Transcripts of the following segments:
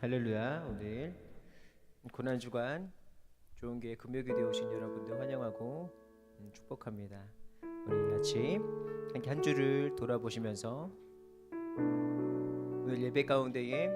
할렐루야 오늘 고난 주간 좋은 교회 금요일에 오신 여러분들 환영하고 음, 축복합니다. 우리 같이 함께 한 주를 돌아보시면서 오늘 예배 가운데에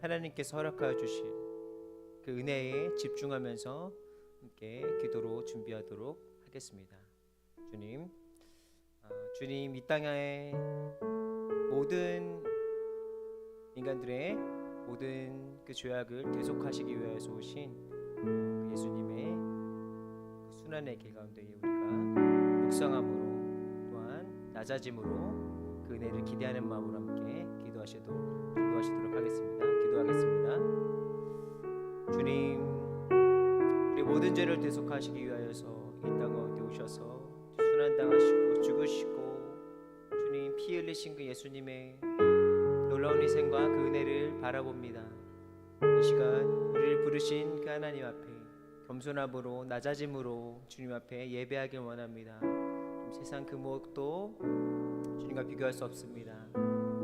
하나님께서 허락하여 주신 그 은혜에 집중하면서 함께 기도로 준비하도록 하겠습니다. 주님, 아, 주님 이 땅에 모든 인간들의 모든 그 죄악을 대속하시기 위해서 오신 그 예수님의 그 순환의 길 가운데 우리가 묵상함으로 또한 낮아짐으로 그 은혜를 기대하는 마음으로 함께 기도하시도록 기도하시도록 하겠습니다. 기도하겠습니다. 주님, 우리 모든 죄를 대속하시기 위하여서 이 땅 가운데 오셔서 순환 당하시고 죽으시고 주님 피 흘리신 그 예수님의 놀라운 희생과 그 은혜를 바라봅니다. 이 시간 우리를 부르신 그 하나님 앞에 겸손함으로 낮아짐으로 주님 앞에 예배하길 원합니다. 좀 세상 그 무엇도 주님과 비교할 수 없습니다.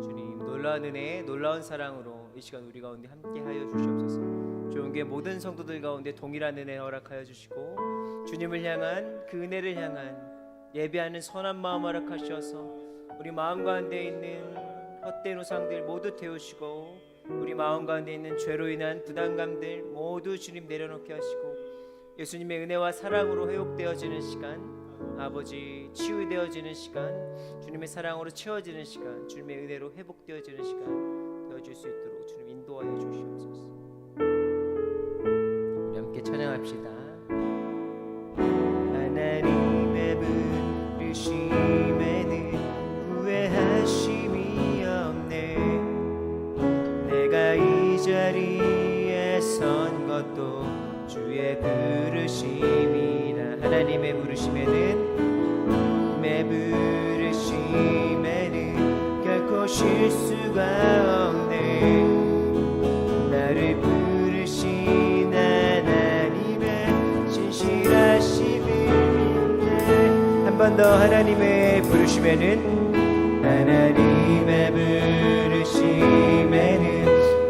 주님 놀라운 은혜, 놀라운 사랑으로 이 시간 우리 가운데 함께하여 주시옵소서. 게 모든 성도들 가운데 동일한 은혜 허락하여 주시고 주님을 향한 그 은혜를 향한 예배하는 선한 마음 허락하셔서 우리 마음 가운데 있는 헛된 우상들 모두 태우시고 우리 마음 가운데 있는 죄로 인한 부담감들 모두 주님 내려놓게 하시고 예수님의 은혜와 사랑으로 회복되어지는 시간 아버지 치유되어지는 시간 주님의 사랑으로 채워지는 시간 주님의 은혜로 회복되어지는 시간 되어질 수 있도록 주님 인도하여 주시옵소서. 우리 함께 찬양합시다. 하나님의 부르심 선 것도 주의 부르심이라. 하나님의 부르심에는 내 부르심에는 결코 실수가 없네. 나를 부르신 하나님의 진실하심을 믿네. 한번 더 하나님의 부르심에는 하나님의 부르심에는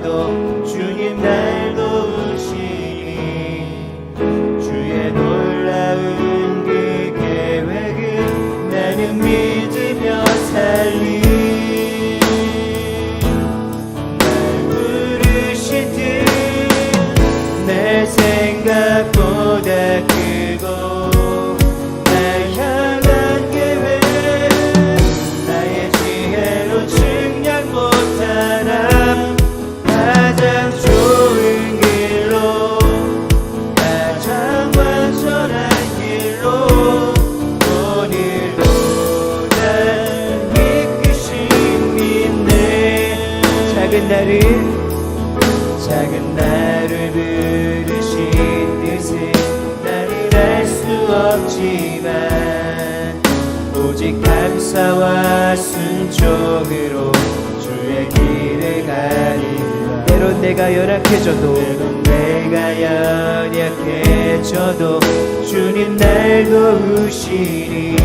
연 내가 연약해져도 내가 연약해져도 주님 날 도우시니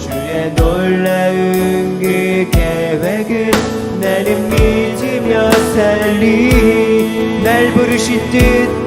주의 놀라운 그 계획을 나는 믿으며 살리. 날 부르신 뜻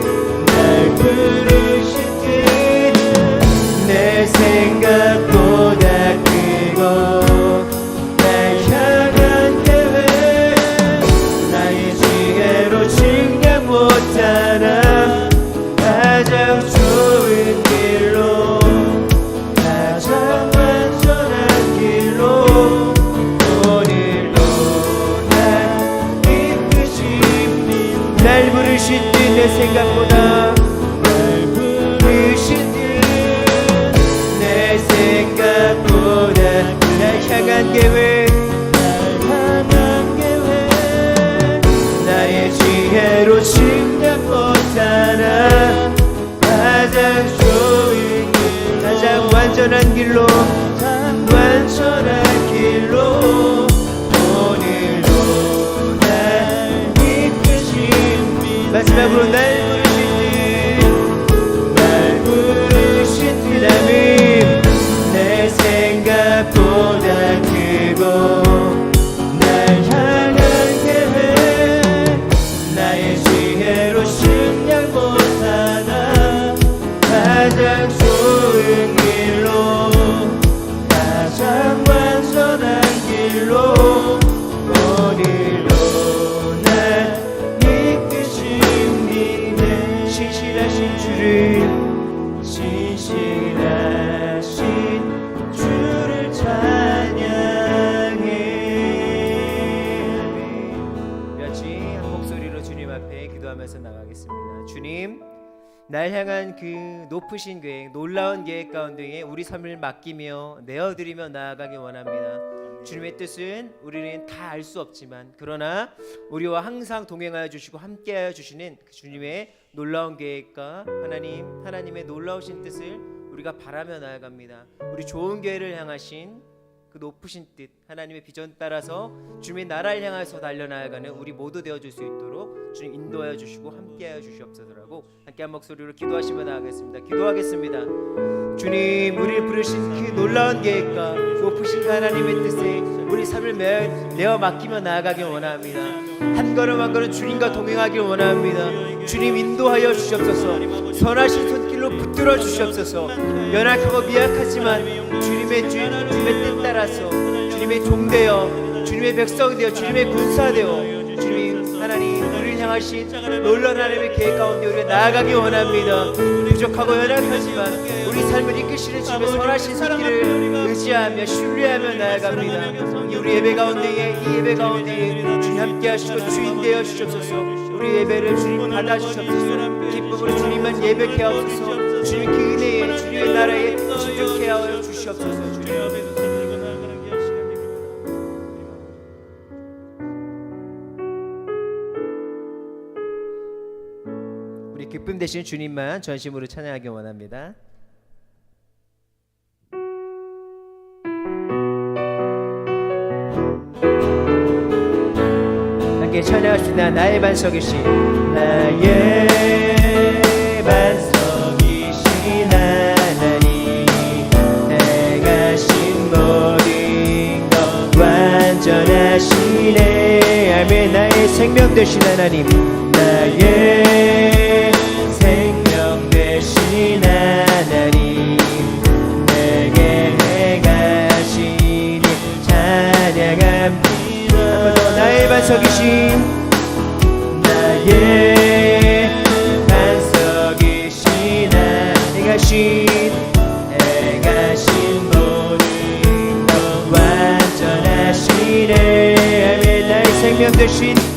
완전한 길로 가장 완전한 길로 오늘도 날 이끄신 마지막으로 날 가장 날 향한 그 높으신 계획, 놀라운 계획 가운데에 우리 삶을 맡기며 내어드리며 나아가기 원합니다. 주님의 뜻은 우리는 다 알 수 없지만 그러나 우리와 항상 동행하여 주시고 함께하여 주시는 그 주님의 놀라운 계획과 하나님 하나님의 놀라우신 뜻을 우리가 바라며 나아갑니다. 우리 좋은 계획을 향하신 그 높으신 뜻 하나님의 비전 따라서 주님의 나라를 향해서 달려나가는 우리 모두 되어줄 수 있도록 주님 인도하여 주시고 함께하여 주시옵소서라고 함께 한 목소리로 기도하시며 나가겠습니다. 기도하겠습니다. 주님 우리를 부르신 그 놀라운 계획과 높으신 하나님의 뜻에 우리 삶을 매, 내어 맡기며 나아가길 원합니다. 한 걸음 한 걸음 주님과 동행하길 원합니다. 주님 인도하여 주시옵소서. 선하신 손길로 붙들어 주시옵소서. 연약하고 미약하지만 주님의 주, 주님의 뜻 따라서 주님의 종되어 주님의 백성 되어 주님의 군사 되어 주님 향하신 놀라운 하나님의 계획 가운데 우리가 나아가기 원합니다. 부족하고 연약하지만 우리 삶을 이끄시는 주님의 선하신 손길을 의지하며 신뢰하며 나아갑니다. 이 우리 예배 가운데에 이 예배 가운데에 주님 함께 하시고 주인 되어 주옵소서. 우리 예배를 주님 받아 주옵소서. 기쁨으로 주님만 예배케 하옵소서. 주님 그 은혜에 주님의 나라에 집중케 하여 주시옵소서. 주님 대신 주님만 전심으로 찬양하기 원합니다. 함께 찬양합시다. 나의 반석이신 나의 것 완전하시네 아멘 나의 생명 되신 하나님 나의 내가 신 내가 신 모든 것 완전하시네 아멘 나의 생명 되신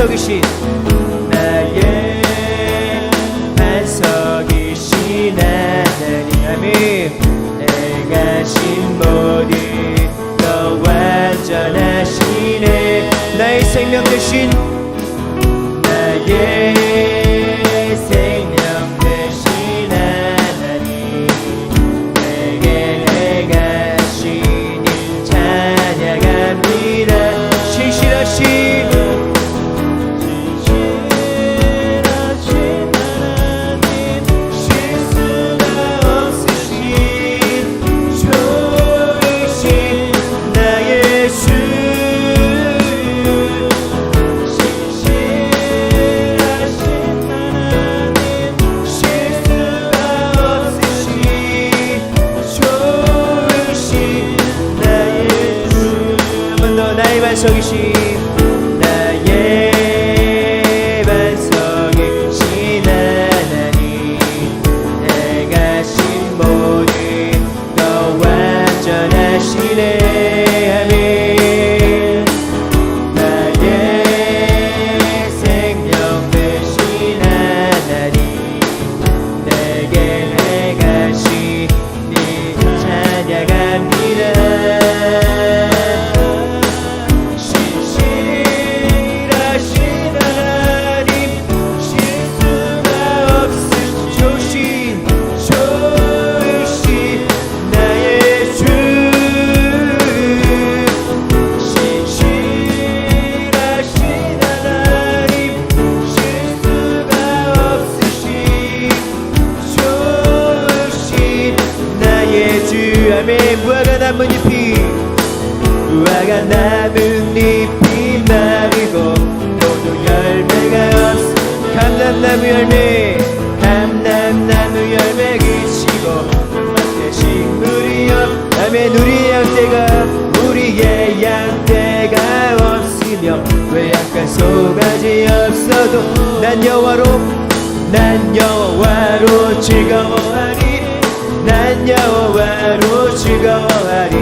반석이신. 나의 반석이신 하나님 아멘. 내가 신 모든 것 완전하시네. 나의 생명 되신 완 아멘 무화과 나뭇잎이 무화과 나뭇잎이 마르고 모두 열매가 없어 감람나무 열매 감람나무 열매 그치고 밭에 식물이 없 아멘 우리의 양떼가 우리의 양떼가 없으며 왜 약간 소가지 없어도 난 여호와로 난 여호와로 즐거워하리. 난 여호와로 즐거워하리.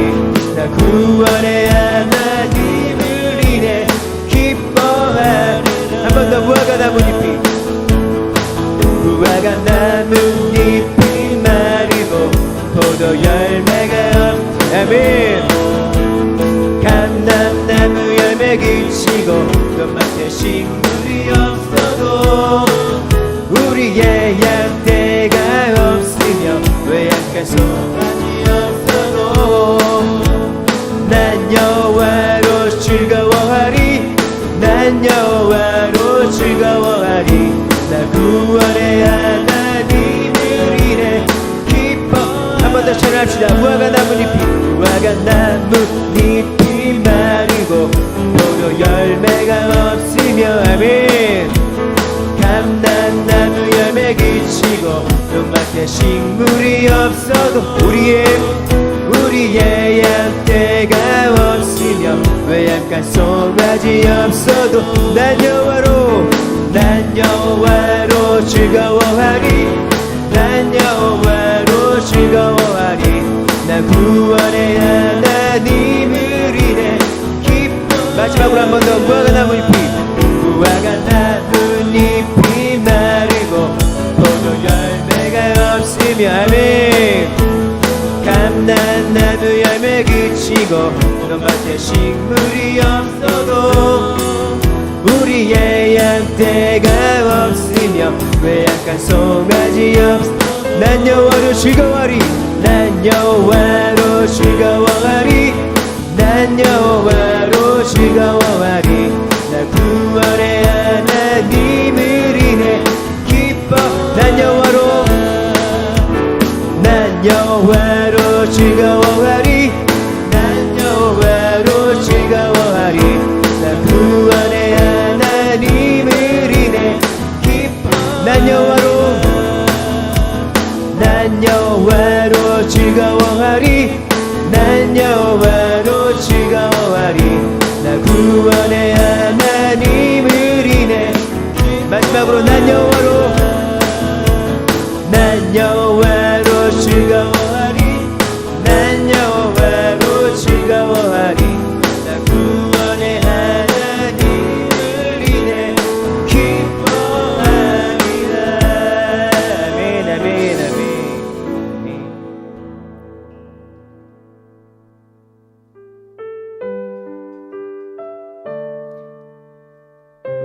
나 구원의 하나님을 인해 기뻐하리. 한 번 더 무화과 나뭇잎이. 무화과 나뭇잎이 마르고 포도 열매가 없 아멘. 감람나무 열매 그치고 또 식물이 찬양합시다 무화과 나뭇잎이 무화과 나뭇잎이 마르고 포도 열매가 없으며 아멘. 감람나무 열매 그치고 또 식물이 없어도 우리의 우리의 양떼가 없으며 왜 약간 송아지 없어도 난 여호와로 난 여호와로 즐거워하리. 난 즐거워하리 나 구원의 하나님을 인해 기뻐 마지막으로 한 번 더 무화과 나뭇잎이. 무화과 나뭇잎이 마르고 포도 열매가 없으며 아멘. 감람나무 열매 그치고 또 밭에 식물이 없어도 우리의 양떼가 없으며 왜 약간 송아지 없어 난 여호와로 즐거워하리 난 여호와로 즐거워하리. 난 여호와로 즐거워하리. 나 구원의 하나님을 인해 기뻐. 난 여호와로 난 여호와로 즐거워하리. 난 여호와로 즐거워하리. 나 구원의 하나님을 인해 기뻐. 난 여호와로 즐거워하리. 난 여호와로 즐거워하리. 나 구원의 하나님을 인해. 마지막으로 난 여호와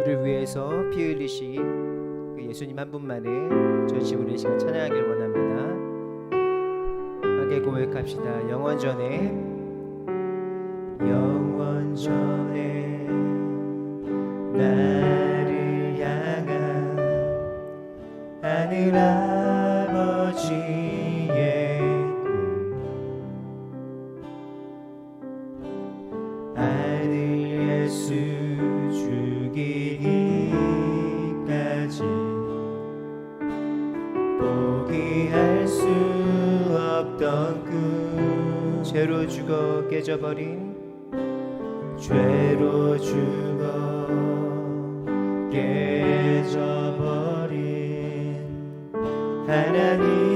우리를 위해서 피 흘리신 그 예수님 한 분만을 전심으로 이 시간 찬양하기를 원합니다. 함께 고백합시다. 영원 전에 없던 꿈 죄로 죽어 깨져버린 죄로 죽어 깨져버린 하나님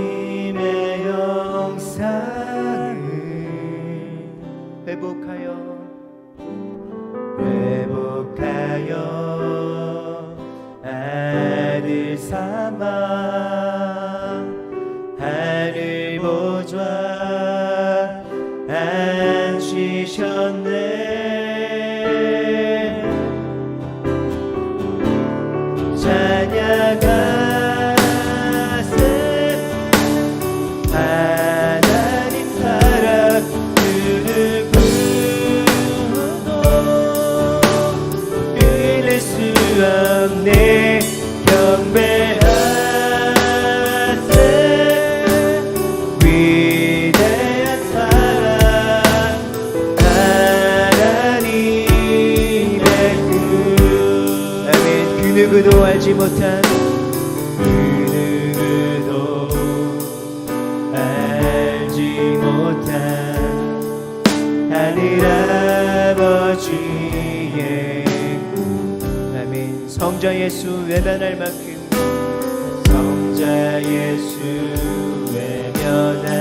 못한 그 누구도 알지 못한 하늘 아버지의 아멘. 성자 예수 외면할 만큼 성자 예수 외면할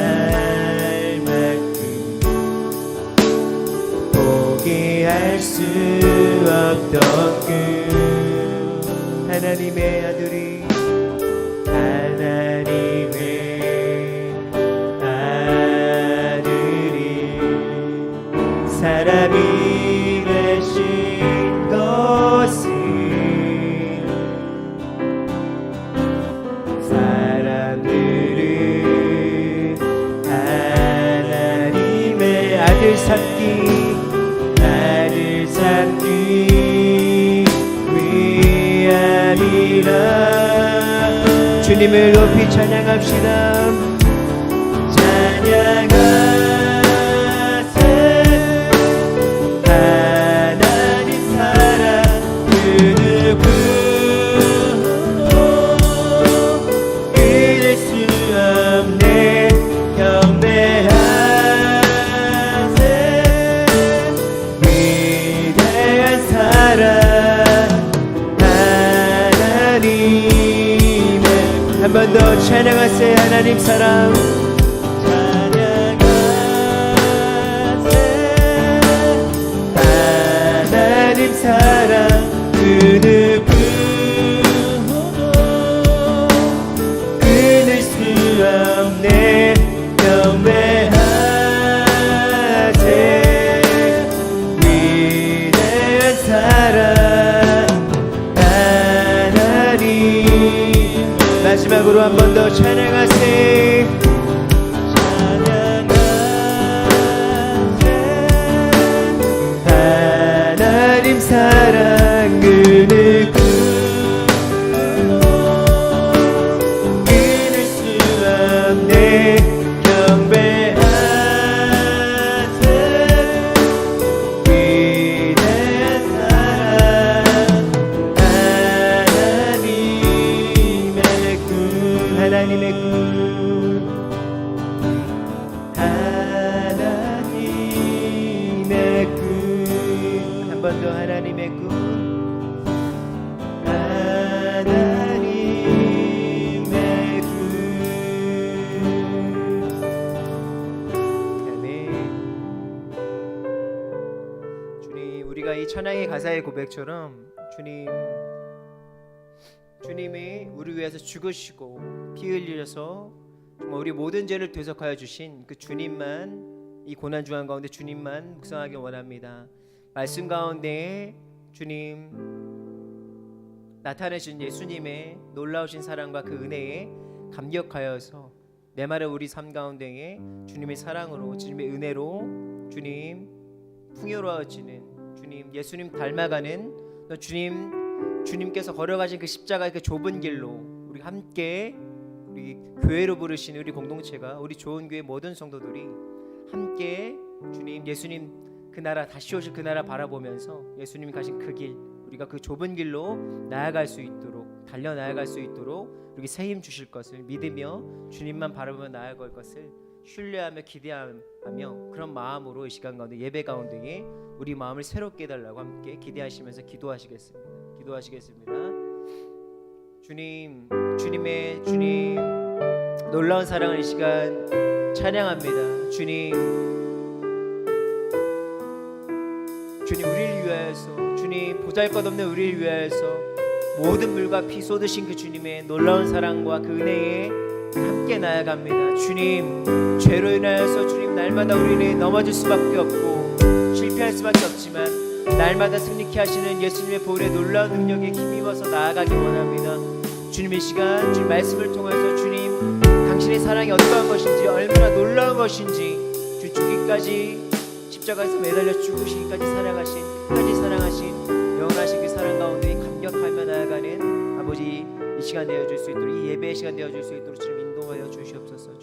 만큼 포기할 수 없던 그 하나님의 아들이 하나님의 아들이 사람이 되신 것은 사람들은 하나님의 아들 삼기 주님을 높이 찬양합시다 한 번 더 찬양하세 하나님 사랑. 찬양하세 하나님 사랑. 그 마지막으로 한 번 더 찬양 우리가 이 천왕의 가사의 고백처럼 주님 주님이 우리 위해서 죽으시고 피 흘리셔서 우리 모든 죄를 되속하여 주신 그 주님만 이 고난 중한 가운데 주님만 묵상하기 원합니다. 말씀 가운데 주님 나타내신 예수님의 놀라우신 사랑과 그 은혜에 감격하여서 내 말을 우리 삶 가운데에 주님의 사랑으로 주님의 은혜로 주님 풍요로워지는 주님 예수님 닮아가는 또 주님 주님께서 걸어가신 그 십자가의 그 좁은 길로 우리 함께 우리 교회로 부르신 우리 공동체가 우리 좋은 교회 모든 성도들이 함께 주님 예수님 그 나라 다시 오실 그 나라 바라보면서 예수님이 가신 그 길 우리가 그 좁은 길로 나아갈 수 있도록 달려 나아갈 수 있도록 우리 새힘 주실 것을 믿으며 주님만 바라보며 나아갈 것을 신뢰하며 기대하며 그런 마음으로 이 시간 가운데 예배 가운데에 우리 마음을 새롭게 해달라고 함께 기대하시면서 기도하시겠습니다. 기도하시겠습니다. 주님, 주님의 주님 놀라운 사랑을 이 시간 찬양합니다. 주님, 주님 우리를 위하여서 주님 보잘것없는 우리를 위하여서 모든 물과 피 쏟으신 그 주님의 놀라운 사랑과 그 은혜에 함께 나아갑니다. 주님 죄로 인하여서 주님 날마다 우리는 넘어질 수밖에 없고 실패할 수밖에 없지만 날마다 승리케 하시는 예수님의 보혈의 놀라운 능력에 힘입어서 나아가기 원합니다. 주님 이 시간 주님 말씀을 통해서 주님 당신의 사랑이 어떠한 것인지 얼마나 놀라운 것인지 주 죽기까지 십자가에서 매달려 죽으시기까지 사랑하신 끝까지 사랑하신 영원하신 그 사랑 가운데 감격하며 나아가는 아버지 이 시간 되어줄 수 있도록 이 예배의 시간 되어줄 수 있도록 주님 인도하여 주시옵소서